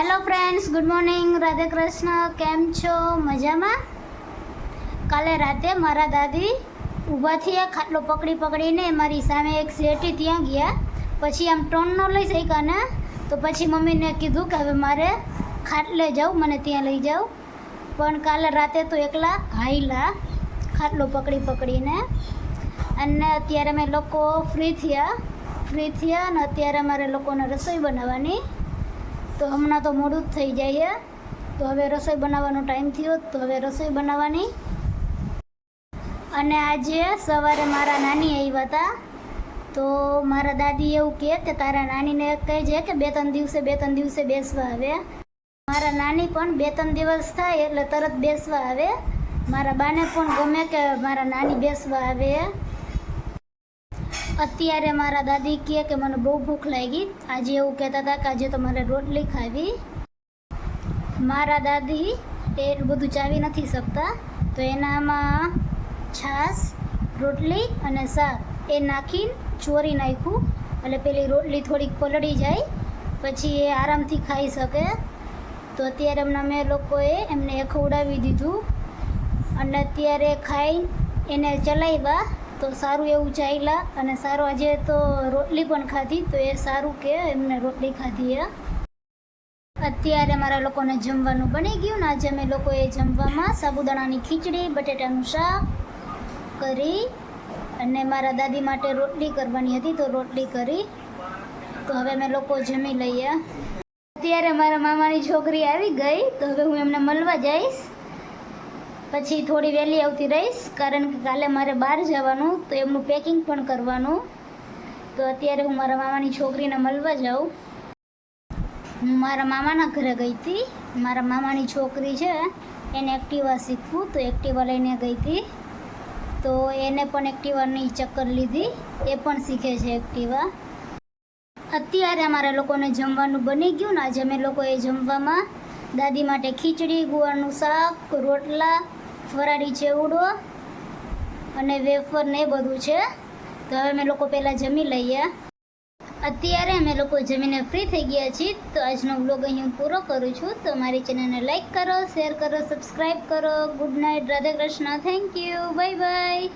Hello friends good morning Radhe Krishna કેમ છો? મજામાં? કાલે રાતે મારા દાદી ઊભા થયા, ખાટલો પકડી પકડીને મારી સામે એક શેઠી ત્યાં ગયા. પછી આમ ટોન લઈ શક્યા ને, તો પછી મમ્મીને કીધું કે હવે મારે ખાટલે જાઉં, મને ત્યાં લઈ જાઉં. પણ કાલે રાતે તો એકલા હાઈલા ખાટલો પકડી પકડીને. અને અત્યારે અમે લોકો ફ્રી થયા. ફ્રી થયા અને અત્યારે અમારે લોકોને રસોઈ બનાવવાની. તો હમણાં તો મોડું જ થઈ જાય છે. તો હવે રસોઈ બનાવવાનો ટાઈમ થયો, તો હવે રસોઈ બનાવવાની. અને આજે સવારે મારા નાની આવ્યા હતા. તો મારા દાદી એવું કહે કે તારા નાનીને કહે છે કે બે ત્રણ દિવસે, બે ત્રણ દિવસે બેસવા આવે. મારા નાની પણ બે ત્રણ દિવસ થાય એટલે તરત બેસવા આવે. મારા બાને પણ ગમે કે મારા નાની બેસવા આવે. અત્યારે મારા દાદી કહે કે મને બહુ ભૂખ લાગી. આજે એવું કહેતા હતા કે આજે તો મારે રોટલી ખાવી. મારા દાદી એ બધું ચાવી નથી શકતા. તો એનામાં છાશ, રોટલી અને શાક એ નાખીને ચોરી નાખ્યું. એટલે પેલી રોટલી થોડીક પલળી જાય, પછી એ આરામથી ખાઈ શકે. તો અત્યારે એમના મેં લોકોએ એમને ખવડાવી દીધું. અને અત્યારે ખાઈ એને ચલાવ્યા તો સારું એવું ચાલ્યા અને સારું આજે તો રોટલી પણ ખાધી, તો એ સારું કે એમને રોટલી ખાધી એ. અત્યારે મારા લોકોને જમવાનું બની ગયું ને આજે અમે લોકોએ જમવામાં સાબુદાણાની ખીચડી, બટેટાનું શાક કરી અને મારા દાદી માટે રોટલી કરવાની હતી, તો રોટલી કરી. તો હવે અમે લોકો જમી લઈએ. અત્યારે મારા મામાની છોકરી આવી ગઈ, તો હવે હું એમને મળવા જઈશ. પછી થોડી વહેલી આવતી રહીશ, કારણ કે કાલે મારે બહાર જવાનું, તો એમનું પેકિંગ પણ કરવાનું. તો અત્યારે હું મારા મામાની છોકરીને મળવા જાઉં. હું મારા મામાના ઘરે ગઈ હતી. મારા મામાની છોકરી છે, એને એક્ટિવા શીખવું, તો એક્ટિવા લઈને ગઈ હતી. તો એને પણ એક્ટિવાની ચક્કર લીધી, એ પણ શીખે છે એક્ટિવા અત્યારે અમારા લોકોને જમવાનું બની ગયું ને, આજે અમે લોકોએ જમવામાં દાદી માટે ખીચડી, ગુવારનું શાક, રોટલા ફરાળી ચેવડો અને વેફર ને બધું છે. તો હવે અમે લોકો પહેલાં જમી લઈએ. અત્યારે અમે લોકો જમીને ફ્રી થઈ ગયા છીએ. તો આજનો વ્લોગ અહીં પૂરો કરું છું. તો મારી ચેનલને લાઈક કરો શેર કરો સબસ્ક્રાઈબ કરો. Good night Radhe Krishna. Thank you bye bye